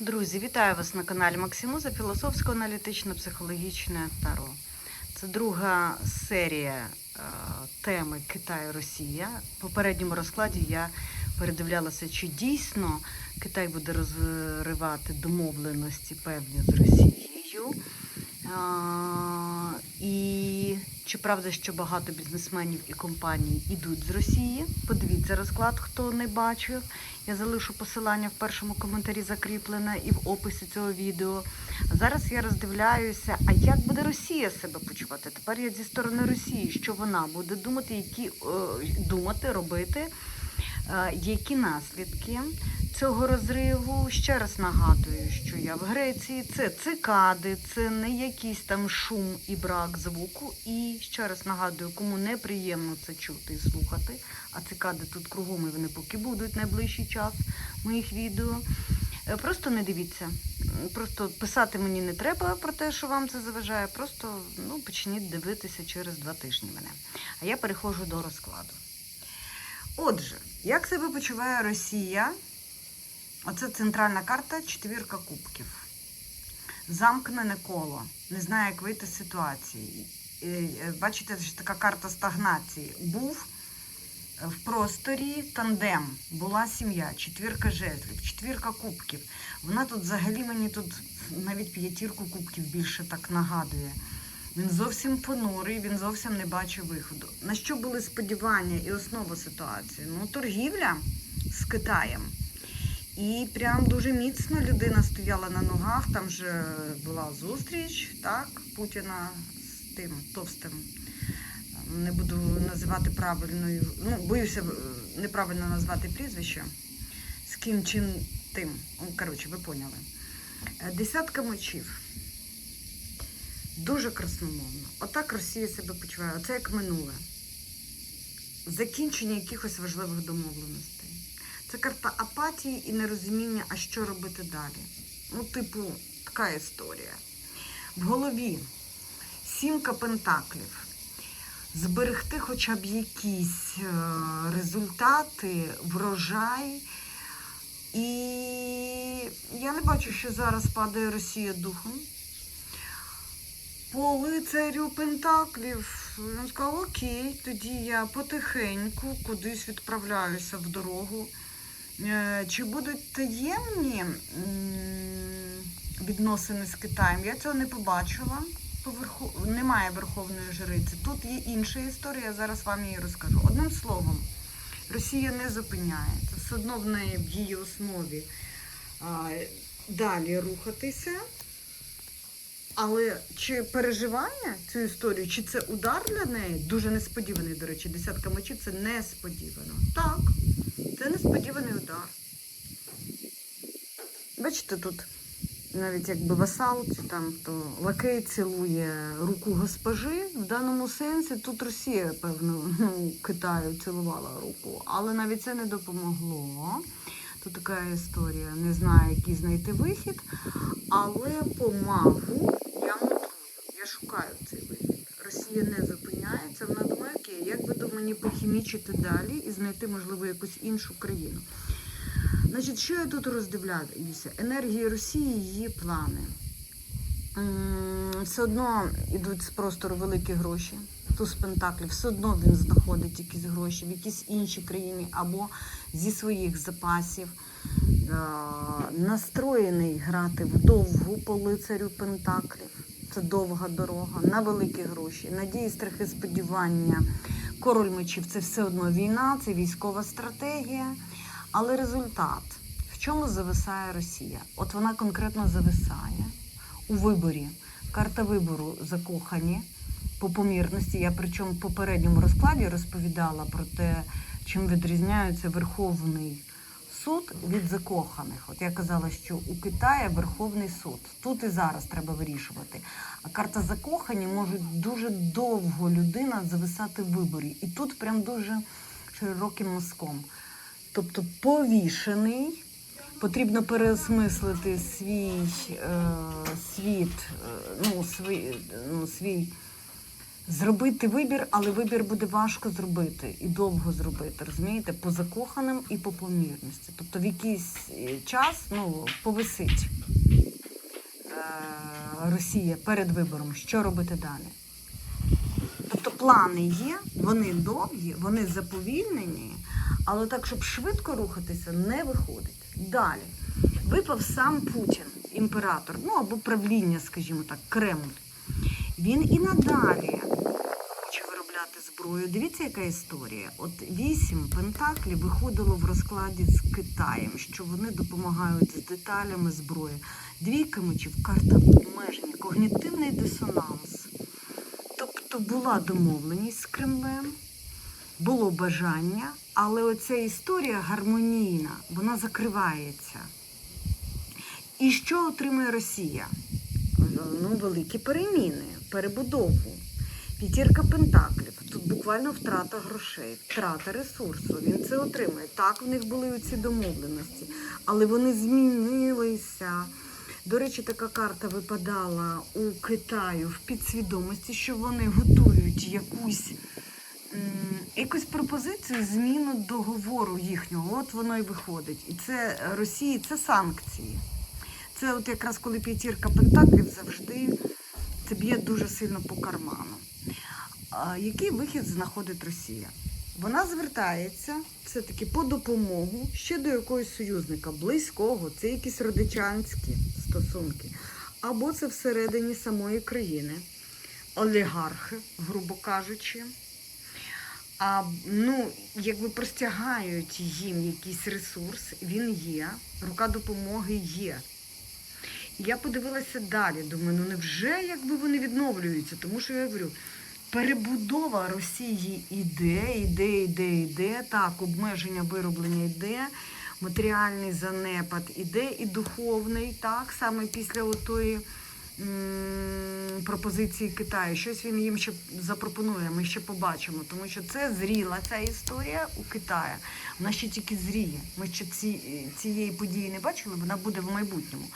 Друзі, вітаю вас на каналі Максимуза філософсько-аналітично-психологічне таро. Це друга серія е, теми Китай-Росія. В попередньому розкладі я передивлялася, чи дійсно Китай буде розривати домовленості певні з Росією. А, і чи правда, що багато бізнесменів і компаній ідуть з Росії? Подивіться розклад, хто не бачив. Я залишу посилання в першому коментарі закріплене і в описі цього відео. Зараз я роздивляюся, а як буде Росія себе почувати? Тепер я зі сторони Росії, що вона буде думати, які е, думати, робити, е, які наслідки цього розриву. Ще раз нагадую, що я в Греції, це цикади, це не якийсь там шум і брак звуку. І ще раз нагадую, кому неприємно це чути і слухати, а цикади тут кругом і вони поки будуть найближчий час моїх відео. Е, Просто не дивіться. Просто писати мені не треба про те, що вам це заважає. Просто ну, почніть дивитися через два тижні мене. А я переходжу до розкладу. Отже, як себе почуває Росія? Оце центральна карта четвірка кубків. Замкнене коло. Не знаю, як вийти з ситуації. Е, Бачите, що така карта стагнації. Був в просторі тандем, була сім'я, четвірка жезлів, четвірка кубків. Вона тут взагалі мені тут навіть п'ятірку кубків більше так нагадує. Він зовсім понурий, він зовсім не бачив виходу. На що були сподівання і основа ситуації? Ну, торгівля з Китаєм. І прям дуже міцно людина стояла на ногах. Там же була зустріч, так, Путіна з тим товстим. Не буду називати правильною, ну, боюся е, неправильно назвати прізвище. З ким чим тим. Коротше, ви поняли. Е, Десятка мочів. Дуже красномовно. Отак Росія себе почуває. Оце як минуле. Закінчення якихось важливих домовленостей. Це карта апатії і нерозуміння, а що робити далі. Ну, типу, така історія. В голові сімка пентаклів. Зберегти хоча б якісь е, результати, врожай. І я не бачу, що зараз падає Росія духом. По лицарю Пентаклів він сказав, окей, тоді я потихеньку кудись відправляюся в дорогу. Е, Чи будуть таємні відносини з Китаєм? Я цього не побачила. По. Немає верховної жриці. Тут є інша історія, я зараз вам її розкажу. Одним словом, Росія не зупиняється. Все одно в неї в її основі далі рухатися. Але чи переживання цю історію, чи це удар для неї? Дуже несподіваний, до речі, десятка мечів це несподівано. Так, це несподіваний удар. Бачите, тут навіть якби васал, чи там то лакей цілує руку госпожи. В даному сенсі тут Росія, певно, ну, Китаю цілувала руку, але навіть це не допомогло. Тут така історія. Не знаю, який знайти вихід, але по магу я мудрую, я шукаю цей вихід. Росія не зупиняється, вона думає, як би до мені похімічити далі і знайти, можливо, якусь іншу країну. Значить, що я тут роздивляюся? Енергія Росії, її плани. Все одно йдуть з простору великі гроші. Туз Пентаклів, все одно він знаходить якісь гроші в якійсь іншій країні або зі своїх запасів. Е, Настроєний грати вдовгу по лицарю Пентаклів. Це довга дорога, на великі гроші, надії, страхи, сподівання. Король мечів це все одно війна, це військова стратегія. Але результат, в чому зависає Росія? От вона конкретно зависає у виборі. Карта вибору закохані по помірності. Я причому в попередньому розкладі розповідала про те, чим відрізняється Верховний суд від закоханих. От я казала, що у Китаї Верховний суд. Тут і зараз треба вирішувати. А карта закохані можуть дуже довго людина зависати в виборі. І тут прям дуже широким мазком. Тобто повішений, потрібно переосмислити свій е, світ, е, ну, свій, ну, свій Зробити вибір, але вибір буде важко зробити і довго зробити, розумієте, по закоханим і по помірності. Тобто в якийсь е, час ну, повисить е, Росія перед вибором, що робити далі. Тобто плани є, вони довгі, вони заповільнені, але так, щоб швидко рухатися, не виходить. Далі випав сам Путін, імператор, ну або правління, скажімо так, Кремль. Він і надалі хоче виробляти зброю. Дивіться, яка історія. От вісім пентаклів виходило в розкладі з Китаєм, що вони допомагають з деталями зброї. Двійка мечів, карта обмеження, когнітивний дисонанс. Тобто була домовленість з Кремлем, було бажання, але оця історія гармонійна, вона закривається. І що отримує Росія? Ну, великі переміни, перебудову. П'ятірка пентаклів. Тут буквально втрата грошей, втрата ресурсу. Він це отримує. Так, в них були ці домовленості, але вони змінилися. До речі, така карта випадала у Китаю в підсвідомості, що вони готують якусь, якусь пропозицію, зміну договору їхнього. От воно і виходить. І це Росії, це санкції. Це от якраз коли п'ятірка пентаклів завжди це б'є дуже сильно по карману. Який вихід знаходить Росія? Вона звертається все-таки по допомогу ще до якогось союзника, близького, це якісь родичанські стосунки, або це всередині самої країни, олігархи, грубо кажучи. А ну, якби простягають їм якийсь ресурс, він є, рука допомоги є. Я подивилася далі, думаю, ну невже якби вони відновлюються? Тому що я говорю, перебудова Росії іде, іде, іде, іде. Так, обмеження вироблення йде, матеріальний занепад іде і духовний, так, саме після отої пропозиції Китаю. Щось він їм ще запропонує, ми ще побачимо, тому що це зріла ця історія у Китаї. Вона ще тільки зріє. Ми ще ці, цієї події не бачили, вона буде в майбутньому.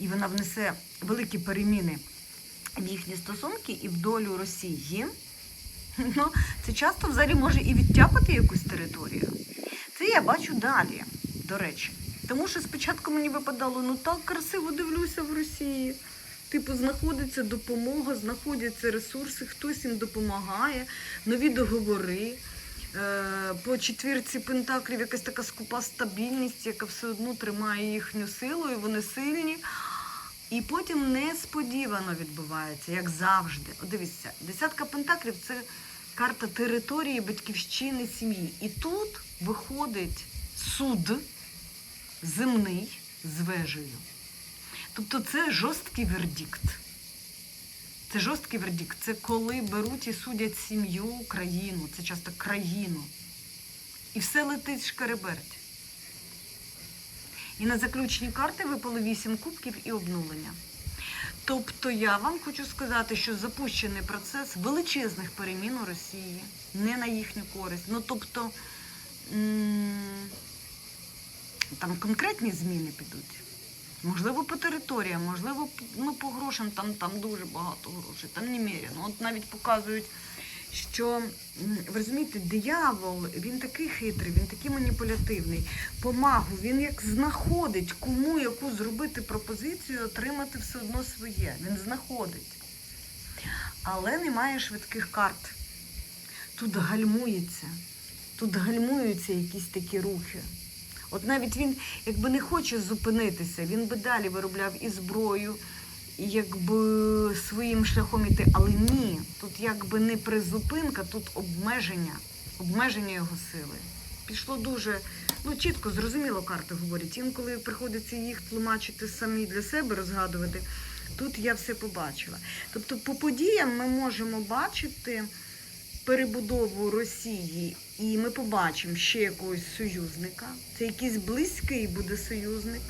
І вона внесе великі переміни в їхні стосунки і в долю Росії. Ну, це часто взагалі може і відтяпати якусь територію. Це я бачу далі, до речі. Тому що спочатку мені випадало, ну так красиво дивлюся в Росії. Типу, знаходиться допомога, знаходяться ресурси, хтось їм допомагає, нові договори. Е, По четвірці пентаклів якась така скупа стабільність, яка все одно тримає їхню силу, і вони сильні. І потім несподівано відбувається, як завжди. От дивіться, десятка пентаклів це карта території, батьківщини, сім'ї. І тут виходить суд земний з вежею. Тобто це жорсткий вердикт. Це жорсткий вердикт. Це коли беруть і судять сім'ю, країну, це часто країну. І все летить шкереберть. І на заключні карти випали 8 кубків і обнулення. Тобто я вам хочу сказати, що запущений процес величезних перемін у Росії, не на їхню користь. Ну тобто там конкретні зміни підуть. Можливо, по територіям, можливо, ну, по грошам, там, там дуже багато грошей, там немерено. От навіть показують, що ви розумієте, диявол, він такий хитрий, він такий маніпулятивний. По магу він як знаходить, кому яку зробити пропозицію, отримати все одно своє. Він знаходить. Але немає швидких карт. Тут гальмується, тут гальмуються якісь такі рухи. От навіть він, якби не хоче зупинитися, він би далі виробляв і зброю, і якби своїм шляхом іти. Але ні, тут якби не призупинка, тут обмеження, обмеження його сили. Пішло дуже ну, чітко, зрозуміло, карти говорять. Інколи приходиться їх тлумачити самі для себе, розгадувати. Тут я все побачила. Тобто, по подіям ми можемо бачити перебудову Росії, і ми побачимо ще якогось союзника. Це якийсь близький буде союзник.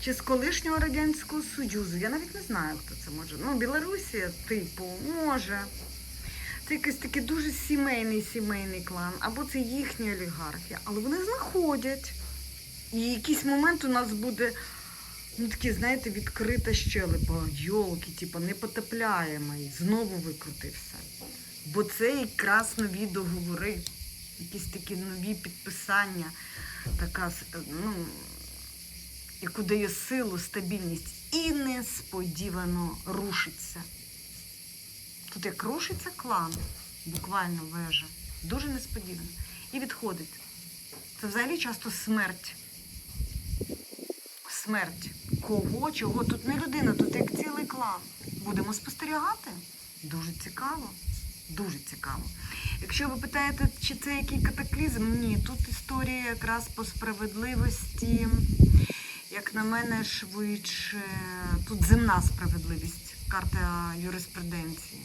Чи з колишнього Радянського Союзу. Я навіть не знаю, хто це може. Ну, Білорусія, типу, може. Це якийсь такий дуже сімейний сімейний клан, або це їхні олігархи. Але вони знаходять. І якийсь момент у нас буде Ну, такі, знаєте, відкрита щелепа, йолки, типу, непотопляємий, знову викрутився. Бо це якраз нові договори, якісь такі нові підписання, така, ну, яку дає силу, стабільність. І несподівано рушиться. Тут як рушиться клан, буквально вежа, дуже несподівано. І відходить. Це взагалі часто смерть. Смерть. Кого, чого? Тут не людина, тут як цілий клан. Будемо спостерігати. Дуже цікаво. Дуже цікаво. Якщо ви питаєте, чи це який катаклізм, ні, тут історія якраз по справедливості, як на мене, швидше. Тут земна справедливість, карта юриспруденції.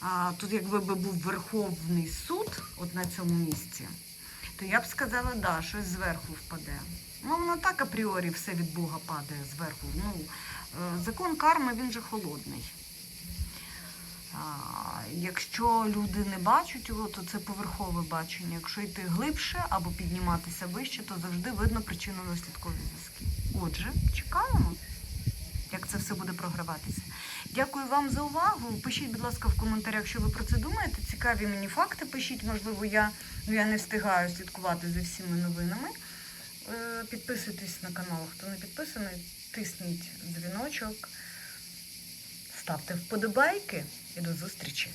А, тут, якби би був Верховний суд, от на цьому місці, то я б сказала, да, щось зверху впаде. Ну, воно так апріорі все від Бога падає зверху. Ну, е, закон карми він же холодний. Якщо люди не бачать його, то це поверхове бачення. Якщо йти глибше або підніматися вище, то завжди видно причинно-наслідкові зв'язки. Отже, чекаємо, як це все буде програватися. Дякую вам за увагу. Пишіть, будь ласка, в коментарях, що ви про це думаєте. Цікаві мені факти пишіть. Можливо, я, ну, я не встигаю слідкувати за всіми новинами. Е, Підписуйтесь на канал, хто не підписаний, тисніть дзвіночок, ставте вподобайки і до зустрічі!